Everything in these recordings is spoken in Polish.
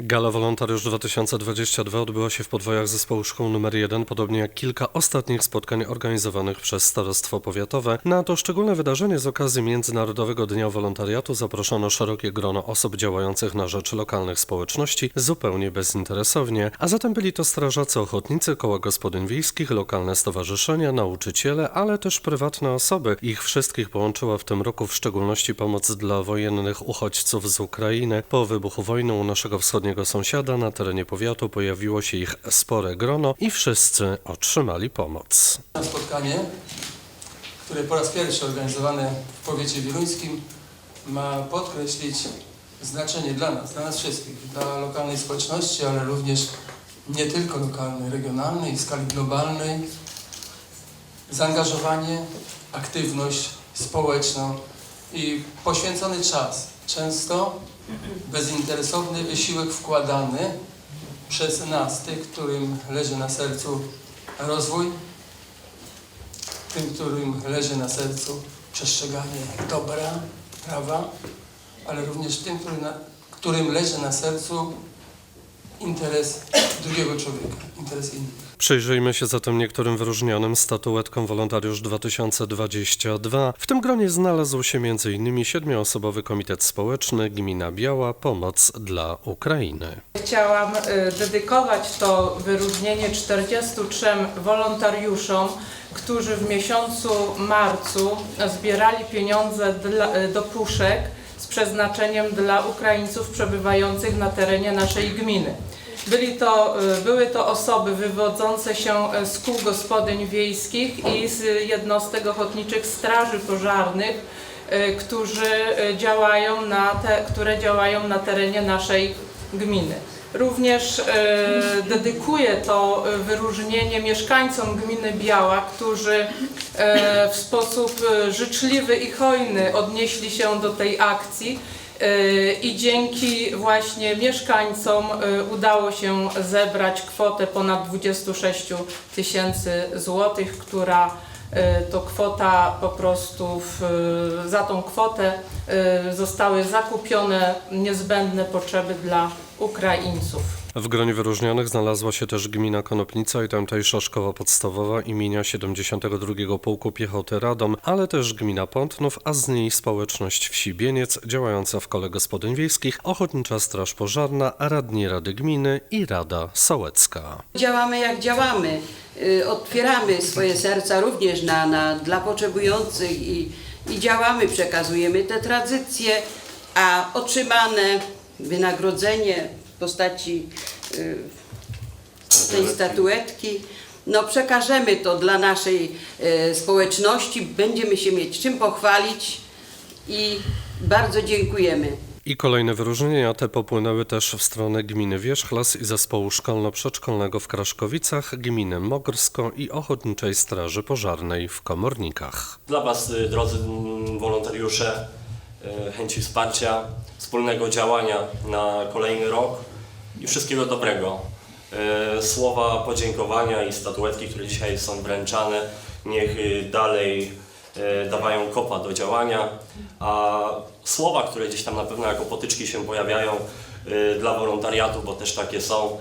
Gala Wolontariusz 2022 odbyła się w podwojach zespołu szkół nr 1, podobnie jak kilka ostatnich spotkań organizowanych przez Starostwo Powiatowe. Na to szczególne wydarzenie z okazji Międzynarodowego Dnia Wolontariatu zaproszono szerokie grono osób działających na rzecz lokalnych społeczności zupełnie bezinteresownie, a zatem byli to strażacy ochotnicy, koła gospodyń wiejskich, lokalne stowarzyszenia, nauczyciele, ale też prywatne osoby. Ich wszystkich połączyła w tym roku w szczególności pomoc dla wojennych uchodźców z Ukrainy. Po wybuchu wojny u naszego wschodniego sąsiada na terenie powiatu pojawiło się ich spore grono i wszyscy otrzymali pomoc. Spotkanie, które po raz pierwszy organizowane w powiecie wieluńskim ma podkreślić znaczenie dla nas, dla nas wszystkich, dla lokalnej społeczności, ale również nie tylko lokalnej, regionalnej, w skali globalnej. Zaangażowanie, aktywność społeczną i poświęcony czas, często bezinteresowny wysiłek wkładany przez nas, tych, którym leży na sercu rozwój, tym, którym leży na sercu przestrzeganie dobra, prawa, ale również tym, który na, którym leży na sercu interes drugiego człowieka, interes innych. Przyjrzyjmy się zatem niektórym wyróżnionym statuetkom Wolontariusz 2022. W tym gronie znalazł się m.in. siedmioosobowy komitet społeczny Gmina Biała Pomoc dla Ukrainy. Chciałam y, dedykować to wyróżnienie 43 wolontariuszom, którzy w miesiącu marcu zbierali pieniądze dla, y, do puszek z przeznaczeniem dla Ukraińców przebywających na terenie naszej gminy. Byli to, y, były to osoby wywodzące się y, z kół gospodyń wiejskich i z jednostek ochotniczych straży pożarnych, y, którzy działają na te, które działają na terenie naszej gminy. Również dedykuję to wyróżnienie mieszkańcom gminy Biała, którzy w sposób życzliwy i hojny odnieśli się do tej akcji i dzięki właśnie mieszkańcom e, udało się zebrać kwotę ponad 26 tysięcy złotych, która e, to kwota po prostu w, za tą kwotę zostały zakupione niezbędne potrzeby dla Ukraińców. W gronie wyróżnionych znalazła się też gmina Konopnica i tamtejsza szkoła podstawowa imienia 72 Pułku Piechoty Radom, ale też gmina Pątnów, a z niej społeczność wsi Bieniec działająca w kole gospodyń wiejskich, Ochotnicza Straż Pożarna, radni Rady Gminy i Rada Sołecka. Działamy jak działamy. Y, Otwieramy swoje serca również na, na, dla potrzebujących i, i działamy, przekazujemy te tradycje, a otrzymane wynagrodzenie w postaci y, tej statuetki, no przekażemy to dla naszej y, społeczności, będziemy się mieć czym pochwalić i bardzo dziękujemy. I kolejne wyróżnienia te popłynęły też w stronę gminy Wierzchlas i zespołu szkolno-przedszkolnego w Kraszkowicach, gminy Mogorsko i Ochotniczej Straży Pożarnej w Komornikach. Dla Was, y, drodzy mm, wolontariusze, chęci wsparcia, wspólnego działania na kolejny rok i wszystkiego dobrego. Y, Słowa podziękowania i statuetki, które dzisiaj są wręczane, niech y, dalej dawają kopa do działania, a słowa, które gdzieś tam na pewno jako potyczki się pojawiają dla wolontariatu, bo też takie są,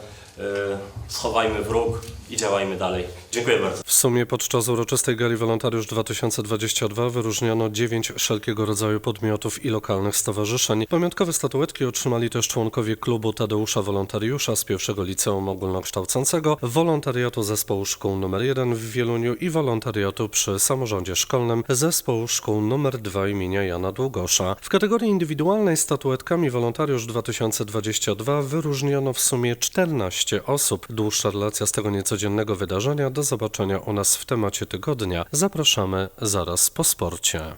schowajmy wróg i działajmy dalej. Dziękuję bardzo. W sumie podczas uroczystej gali Wolontariusz 2022 wyróżniono dziewięć wszelkiego rodzaju podmiotów i lokalnych stowarzyszeń. Pamiątkowe statuetki otrzymali też członkowie klubu Tadeusza Wolontariusza z pierwszego liceum ogólnokształcącego, wolontariatu zespołu szkół nr 1 w Wieluniu i wolontariatu przy samorządzie szkolnym zespołu szkół nr 2 imienia Jana Długosza. W kategorii indywidualnej statuetkami Wolontariusz 2022 wyróżniono w sumie 14 osób. Dłuższa relacja z tego niecodziennego wydarzenia do zobaczenia u nas w temacie tygodnia. Zapraszamy zaraz po sporcie.